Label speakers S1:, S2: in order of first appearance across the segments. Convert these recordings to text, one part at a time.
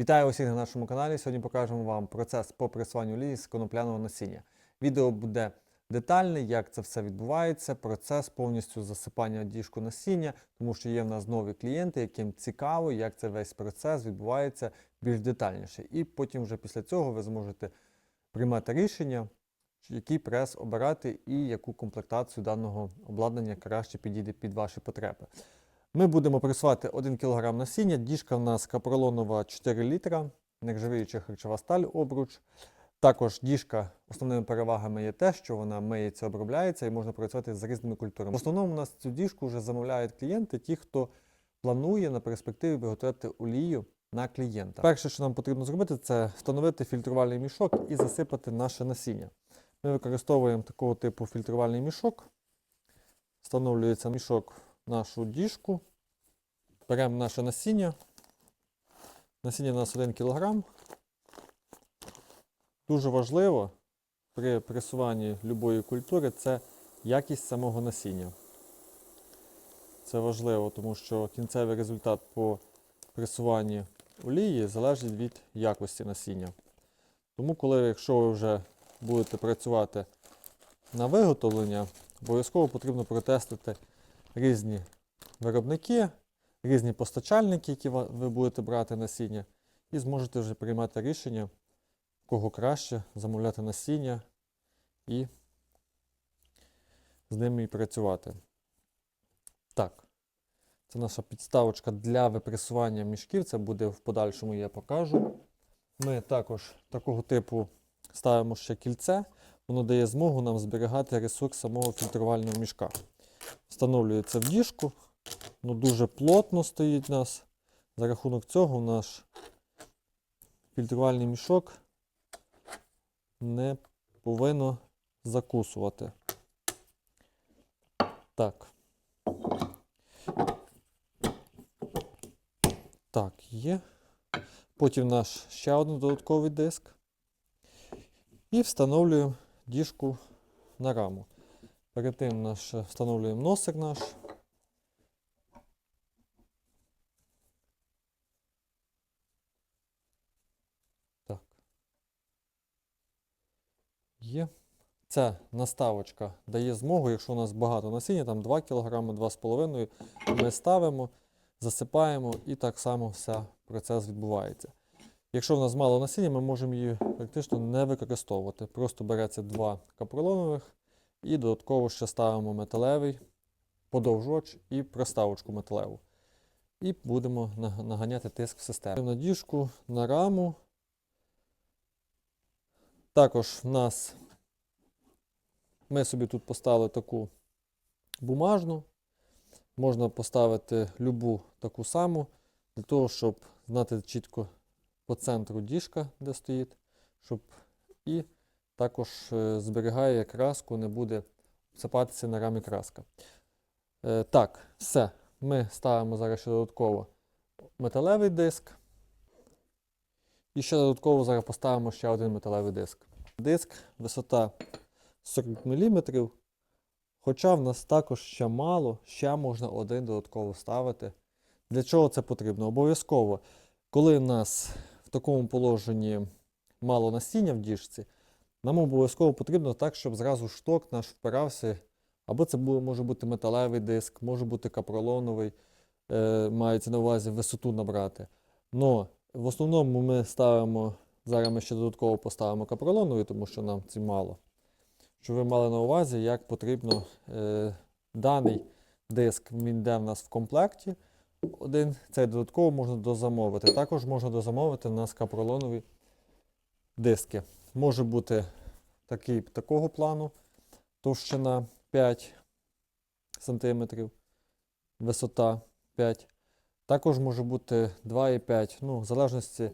S1: Вітаю усіх на нашому каналі. Сьогодні покажемо вам процес по пресуванню олії з конопляного насіння. Відео буде детальне, як це все відбувається, процес повністю засипання діжку насіння, тому що є в нас нові клієнти, яким цікаво, як це весь процес відбувається більш детальніше. І потім вже після цього ви зможете приймати рішення, який прес обирати і яку комплектацію даного обладнання краще підійде під ваші потреби. Ми будемо пресувати 1 кг насіння. Діжка в нас капролонова 4 літра, нержавіюча харчова сталь обруч. Також діжка основними перевагами є те, що вона миється, обробляється і можна працювати з різними культурами. В основному у нас цю діжку вже замовляють клієнти, ті, хто планує на перспективі виготовити олію на клієнта. Перше, що нам потрібно зробити, це встановити фільтрувальний мішок і засипати наше насіння. Ми використовуємо такого типу фільтрувальний мішок. Встановлюється мішок нашу діжку. Беремо наше насіння. Насіння у нас 1 кг. Дуже важливо при пресуванні будь-якої культури це якість самого насіння. Це важливо, тому що кінцевий результат по пресуванні олії залежить від якості насіння. Тому, коли, якщо ви вже будете працювати на виготовлення, обов'язково потрібно протестити різні виробники, різні постачальники, які ви будете брати насіння, і зможете вже приймати рішення, кого краще замовляти насіння і з ними і працювати. Так, це наша підставочка для випресування мішків. Це буде в подальшому, я покажу. Ми також такого типу ставимо ще кільце. Воно дає змогу нам зберігати ресурс самого фільтрувального мішка. Встановлюється в діжку, ну дуже плотно стоїть у нас. За рахунок цього наш фільтрувальний мішок не повинно закусувати. Так. Так, є. Потім наш ще один додатковий диск. І встановлюємо діжку на раму. Перед тим наш, встановлюємо носик наш. Так. Є. Ця наставочка дає змогу, якщо у нас багато насіння, там 2 кг, 2,5 ми ставимо, засипаємо і так само все процес відбувається. Якщо в нас мало насіння, ми можемо її практично не використовувати. Просто береться два капролонових і додатково ще ставимо металевий подовжувач і проставочку металеву. І будемо наганяти тиск в систему. На діжку, на раму. Також в нас ми собі тут поставили таку бумажну. Можна поставити любу таку саму, для того, щоб знати чітко по центру діжка, де стоїть, щоб і також е, зберігає краску, не буде сипатися на рамі краска. Е, так, все. Ми ставимо зараз ще додатково металевий диск. І ще додатково зараз поставимо ще один металевий диск. Диск висота 40 мм. Хоча в нас також ще мало, ще можна один додатково ставити. Для чого це потрібно? Обов'язково, коли в нас в такому положенні мало насіння в діжці, нам обов'язково потрібно так, щоб зразу шток наш впирався. Або це може бути металевий диск, може бути капролоновий, е, мається на увазі висоту набрати. Но в основному ми ставимо, зараз ми ще додатково поставимо капролоновий, тому що нам це мало. Щоб ви мали на увазі, як потрібно е, даний диск, він йде в нас в комплекті. Один цей додатково можна дозамовити. Також можна дозамовити на нас капролонові диски. Може бути такий, такого плану, товщина 5 см, висота 5 Також може бути 2,5 ну, в залежності,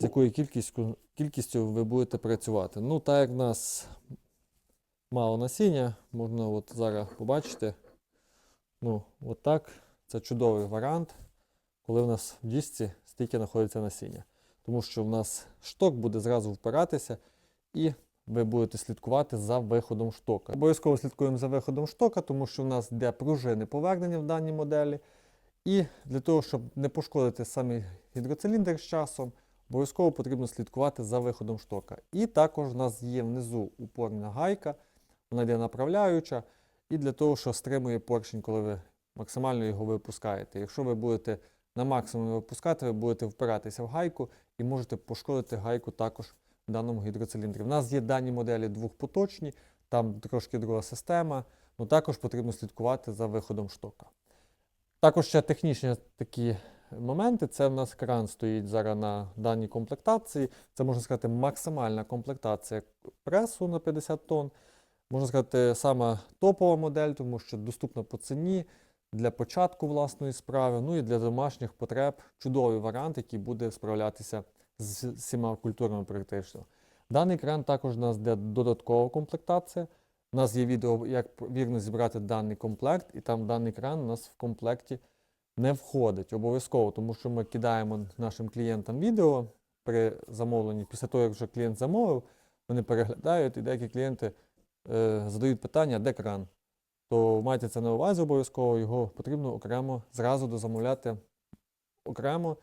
S1: з якою кількістю, кількістю ви будете працювати. Ну, так як в нас мало насіння, можна от зараз побачити. Ну, от. Це чудовий варіант, коли в нас в дісці стільки знаходиться насіння. Тому що в нас шток буде зразу впиратися, і ви будете слідкувати за виходом штока. Обов'язково слідкуємо за виходом штока, тому що в нас йде пружини повернення в даній моделі. І для того, щоб не пошкодити самий гідроциліндр з часом, обов'язково потрібно слідкувати за виходом штока. І також в нас є внизу упорна гайка, вона йде направляюча, і для того, що стримує поршень, коли ви максимально його випускаєте. Якщо ви будете на максимум випускати, ви будете впиратися в гайку і можете пошкодити гайку також в даному гідроциліндрі. У нас є дані моделі двохпоточні, там трошки друга система, але також потрібно слідкувати за виходом штока. Також ще технічні такі моменти. Це в нас кран стоїть зараз на даній комплектації. Це можна сказати максимальна комплектація пресу на 50 тонн. Можна сказати, сама топова модель, тому що доступна по ціні для початку власної справи, ну і для домашніх потреб чудовий варіант, який буде справлятися з всіма культурами практично. Даний кран також у нас йде додаткова комплектація. У нас є відео, як вірно зібрати даний комплект, і там даний кран у нас в комплекті не входить обов'язково, тому що ми кидаємо нашим клієнтам відео при замовленні. Після того, як вже клієнт замовив, вони переглядають, і деякі клієнти е, задають питання, де кран. То майте це на увазі обов'язково, його потрібно окремо зразу дозамовляти окремо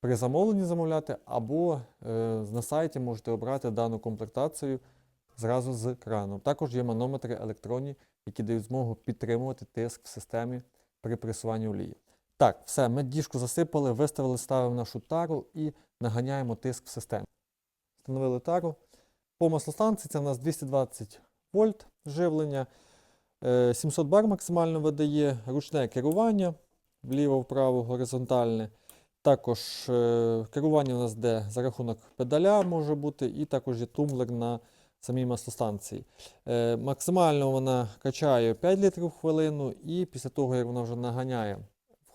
S1: при замовленні замовляти, або е, на сайті можете обрати дану комплектацію зразу з краном. Також є манометри електронні, які дають змогу підтримувати тиск в системі при пресуванні олії. Так, все, ми діжку засипали, виставили, ставимо нашу тару і наганяємо тиск в системі. Встановили тару. По маслостанції це в нас 220 вольт живлення, 700 бар максимально видає, ручне керування вліво-вправо горизонтальне. Також е, керування у нас де за рахунок педаля може бути, і також є тумблер на самій маслостанції. Е, максимально вона качає 5 літрів в хвилину, і після того, як вона вже наганяє,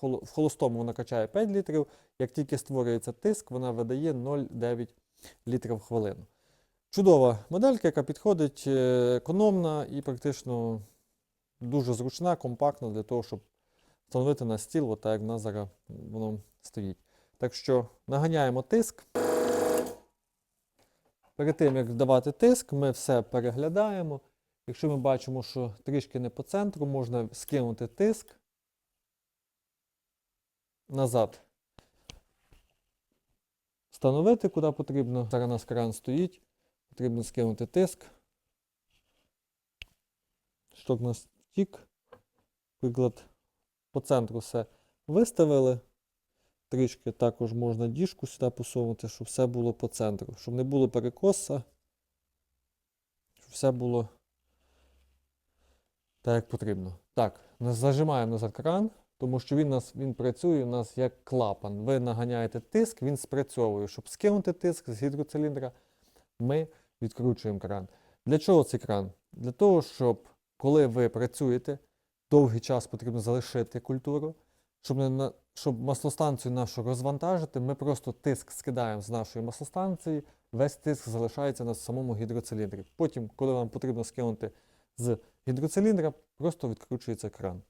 S1: в холостому вона качає 5 літрів, як тільки створюється тиск, вона видає 0,9 літрів в хвилину. Чудова моделька, яка підходить, е, економна і практично дуже зручна, компактна для того, щоб встановити на стіл, так як в нас зараз воно стоїть. Так що наганяємо тиск. Перед тим, як давати тиск, ми все переглядаємо. Якщо ми бачимо, що трішки не по центру, можна скинути тиск назад. Встановити, куди потрібно. Зараз у нас кран стоїть. Потрібно скинути тиск. Шток у нас втік. Приклад, по центру все виставили. Трішки також можна діжку сюди посунути, щоб все було по центру. Щоб не було перекоса. Щоб все було так, як потрібно. Так, зажимаємо назад кран, тому що він, нас, він працює у нас як клапан. Ви наганяєте тиск, він спрацьовує. Щоб скинути тиск з гідроциліндра, ми відкручуємо кран. Для чого цей кран? Для того, щоб коли ви працюєте, довгий час потрібно залишити культуру. Щоб, не на, щоб маслостанцію нашу розвантажити, ми просто тиск скидаємо з нашої маслостанції, весь тиск залишається на самому гідроциліндрі. Потім, коли вам потрібно скинути з гідроциліндра, просто відкручується кран.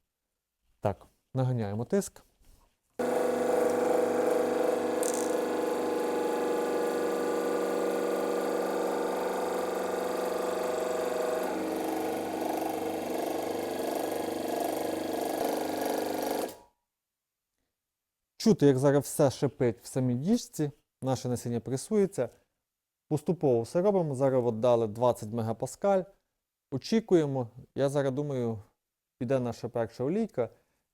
S1: Так, наганяємо тиск. Чути, як зараз все шипить в самій діжці, наше насіння пресується. Поступово все робимо. Зараз от дали 20 мегапаскаль. Очікуємо. Я зараз думаю, піде наша перша олійка.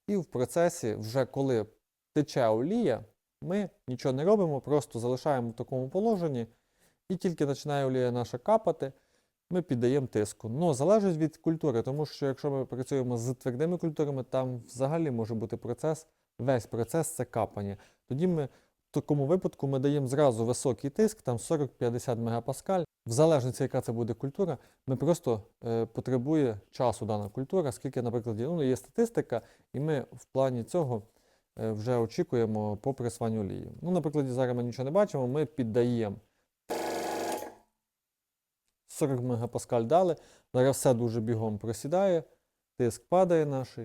S1: І в процесі, вже коли тече олія, ми нічого не робимо, просто залишаємо в такому положенні. І тільки починає олія наша капати, ми піддаємо тиску. Ну, залежить від культури, тому що якщо ми працюємо з твердими культурами, там взагалі може бути процес, весь процес це капання. Тоді ми в такому випадку ми даємо зразу високий тиск, там 40-50 мегапаскаль. В залежності, яка це буде культура, ми просто е, потребує часу дана культура, скільки, наприклад, ну, є статистика, і ми в плані цього е, вже очікуємо по пресуванню олії. Ну, наприклад, зараз ми нічого не бачимо, ми піддаємо 40 мегапаскаль дали, зараз все дуже бігом просідає, тиск падає наш.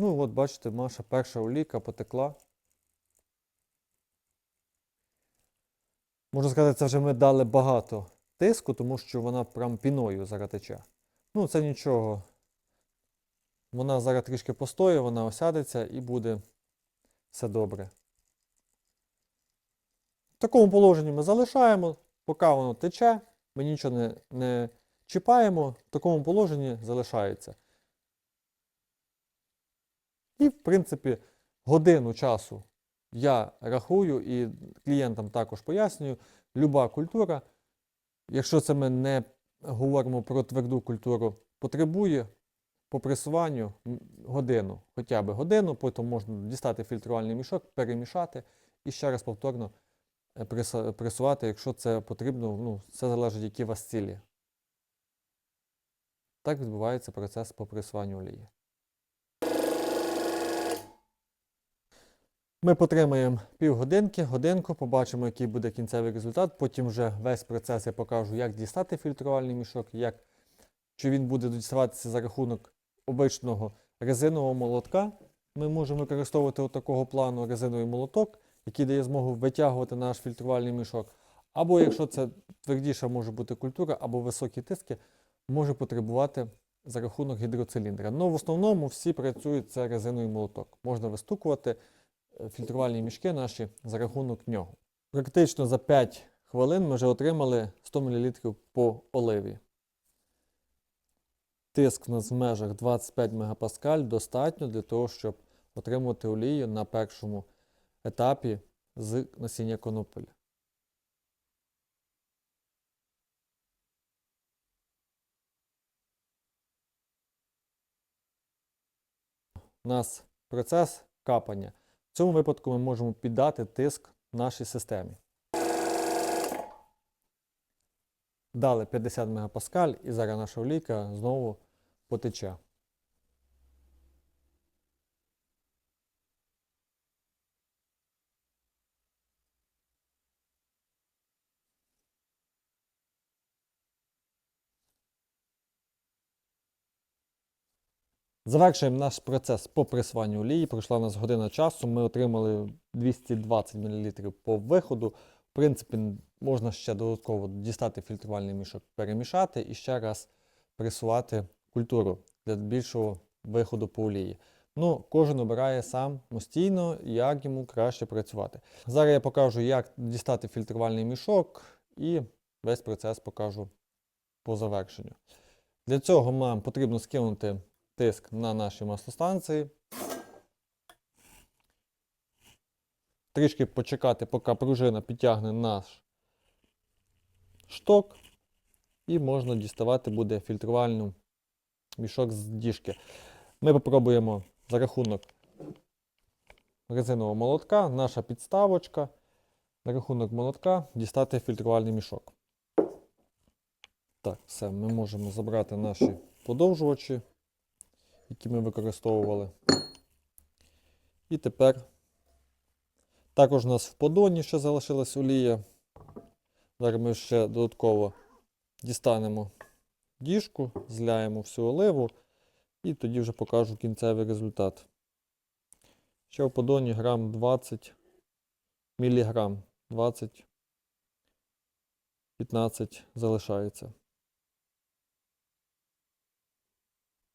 S1: Ну, от бачите, наша перша олійка потекла. Можна сказати, це вже ми дали багато тиску, тому що вона прям піною зараз тече. Ну, це нічого. Вона зараз трішки постоє, вона осядеться і буде все добре. В такому положенні ми залишаємо, поки воно тече, ми нічого не, не чіпаємо, в такому положенні залишається. І, в принципі, годину часу я рахую і клієнтам також пояснюю, люба культура, якщо це ми не говоримо про тверду культуру, потребує по пресуванню годину, хоча б годину, потім можна дістати фільтрувальний мішок, перемішати і ще раз повторно е, пресувати, якщо це потрібно, ну, це залежить, які у вас цілі. Так відбувається процес по пресуванню олії. Ми потримаємо півгодинки, годинку, побачимо, який буде кінцевий результат. Потім вже весь процес я покажу, як дістати фільтрувальний мішок, як, чи він буде діставатися за рахунок обичного резинового молотка. Ми можемо використовувати такого плану резиновий молоток, який дає змогу витягувати наш фільтрувальний мішок. Або якщо це твердіша може бути культура, або високі тиски, може потребувати за рахунок гідроциліндра. Ну, в основному всі працюють це резиновий молоток. Можна вистукувати фільтрувальні мішки наші за рахунок нього. Практично за 5 хвилин ми вже отримали 100 мл по оливі. Тиск у нас в межах 25 мегапаскаль достатньо для того, щоб отримувати олію на першому етапі з насіння конопель. У нас процес капання. В цьому випадку ми можемо піддати тиск нашій системі. Дали 50 мегапаскаль і зараз наша олійка знову потече. Завершуємо наш процес по пресуванню олії. Пройшла у нас година часу. Ми отримали 220 мл по виходу. В принципі, можна ще додатково дістати фільтрувальний мішок, перемішати і ще раз пресувати культуру для більшого виходу по олії. Ну, кожен обирає сам самостійно, як йому краще працювати. Зараз я покажу, як дістати фільтрувальний мішок і весь процес покажу по завершенню. Для цього нам потрібно скинути тиск на нашій маслостанції. Трішки почекати, поки пружина підтягне наш шток, і можна діставати буде фільтрувальний мішок з діжки. Ми попробуємо за рахунок резинового молотка, наша підставочка, за рахунок молотка дістати фільтрувальний мішок. Так, все, ми можемо забрати наші подовжувачі які ми використовували. І тепер також у нас в подоні ще залишилась олія. Зараз ми ще додатково дістанемо діжку, зляємо всю оливу і тоді вже покажу кінцевий результат. Ще в подоні грам 20 міліграм 20 15 залишається.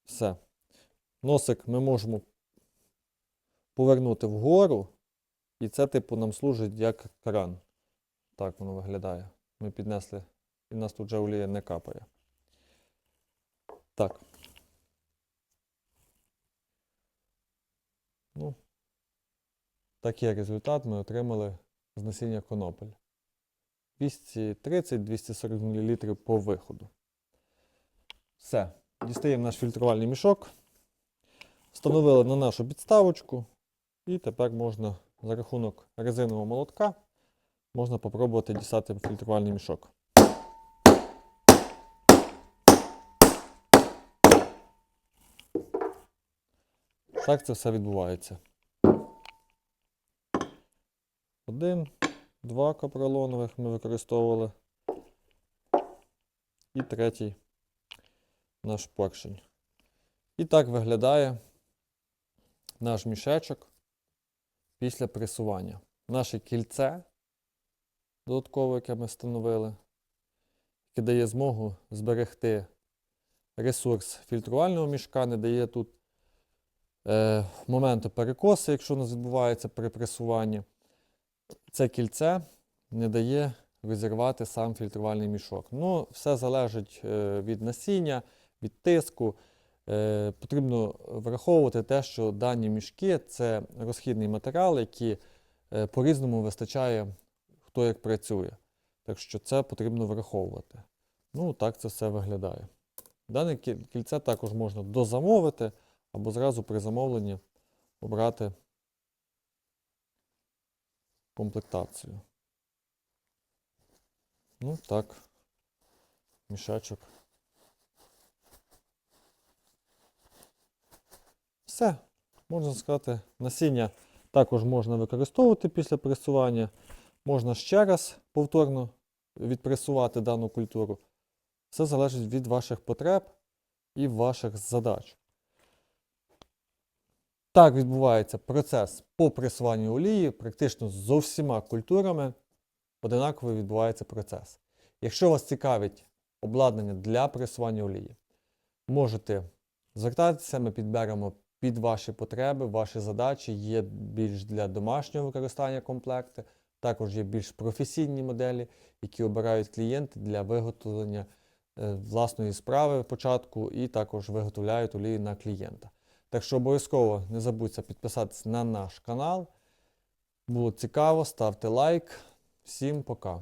S1: Все. Носик ми можемо повернути вгору, і це, типу, нам служить як кран. Так воно виглядає. Ми піднесли, і нас тут вже олія не капає. Так. Ну, такий результат ми отримали з насіння конопель. 230-240 мл по виходу. Все. Дістаємо наш фільтрувальний мішок. Встановили на нашу підставочку, і тепер можна за рахунок резинового молотка можна попробувати дістати фільтрувальний мішок. Так це все відбувається. Один, два капролонових ми використовували. І третій наш поршень. І так виглядає наш мішечок після пресування. Наше кільце додаткове, яке ми встановили, яке дає змогу зберегти ресурс фільтрувального мішка, не дає тут е, моменту перекосу, якщо у нас відбувається при пресуванні. Це кільце не дає розірвати сам фільтрувальний мішок. Ну, все залежить е, від насіння, від тиску. Е, Потрібно враховувати те, що дані мішки це розхідний матеріал, який е, по-різному вистачає, хто як працює. Так що це потрібно враховувати. Ну, так це все виглядає. Дане кільце також можна дозамовити або зразу при замовленні обрати комплектацію. Ну так, мішечок. Все, можна сказати, насіння також можна використовувати після пресування. Можна ще раз повторно відпресувати дану культуру. Все залежить від ваших потреб і ваших задач. Так відбувається процес по пресуванню олії, практично з усіма культурами одинаково відбувається процес. Якщо вас цікавить обладнання для пресування олії, можете звертатися, ми підберемо під ваші потреби, ваші задачі. Є більш для домашнього використання комплекти, також є більш професійні моделі, які обирають клієнти для виготовлення е, власної справи початку і також виготовляють олії на клієнта. Так що обов'язково не забудьте підписатися на наш канал. Було цікаво, ставте лайк. Всім пока.